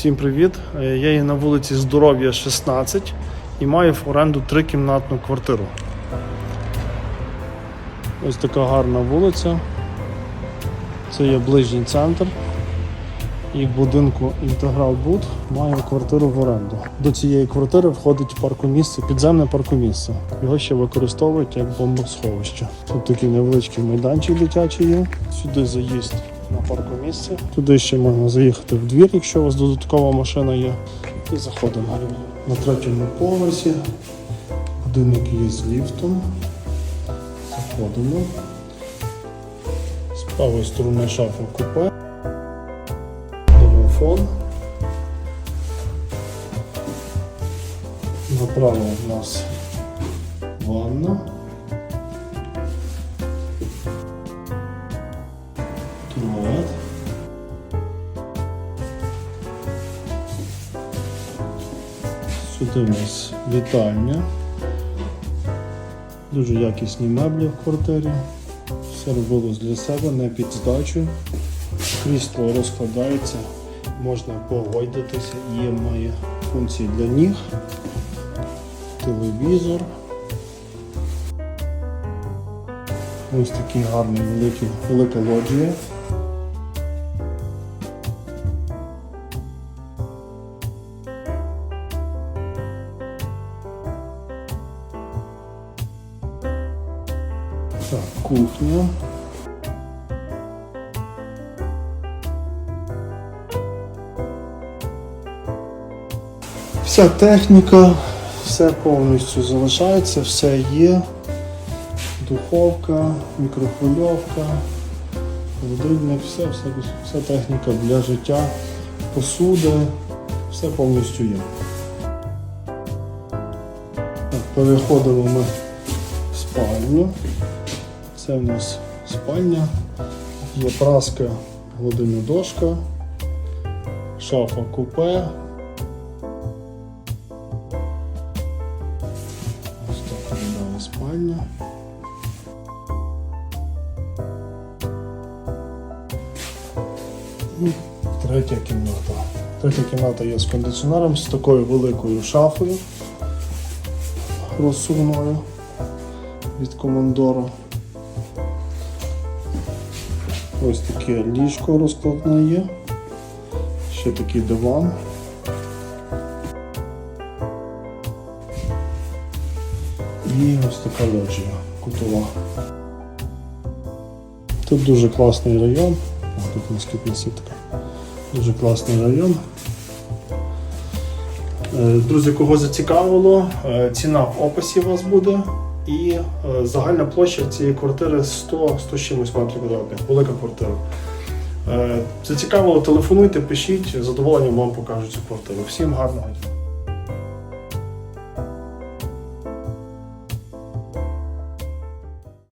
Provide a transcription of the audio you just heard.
Всім привіт! Е, Я є на вулиці Здоров'я 16 і маю в оренду трикімнатну квартиру. Ось така гарна вулиця. Це є ближній центр. І в будинку Інтеграл Буд маю квартиру в оренду. До цієї квартири входить паркомісце, підземне паркомісце. Його ще використовують як бомбосховище. Тут такий невеличкий майданчик дитячий є. Сюди заїзд на паркомісце. Туди ще можна заїхати в двір, якщо у вас додаткова машина є. І заходимо. На третьому поверсі. Будинок є з ліфтом. Заходимо. З правої сторони шафа купе. Домофон. Направо у нас ванна. Сюди у нас вітальня. Дуже якісні меблі в квартирі. Все робилось для себе, не під здачу. Крісло розкладається, можна погойдатися, є має функції для ніг, телевізор. Ось такий гарний великий, велика лоджія. Так, кухня. Вся техніка, все повністю залишається, все є. Духовка, мікрохвильовка, холодильник, все, все, вся техніка для життя, посуда, все повністю є. Так, переходимо ми в спальню. Це в нас спальня, є праска, гладильна дошка, шафа купе. Ось так виглядає спальня. І третя кімната. Третя кімната є з кондиціонером, з такою великою шафою розсувною від командору. Ось таке ліжко розкладне є. Ще такий диван. І ось така лоджія кутова. Тут дуже класний район. О, Тут москітна сітка. Дуже класний район. Е, Друзі, кого зацікавило, е, ціна в описі у вас буде. І е, загальна площа цієї квартири 100 100 чимось метрів квадратних. Велика квартира. Е, Зацікавило, телефонуйте, пишіть, задоволенням вам покажуть цю квартиру. Всім гарного дня.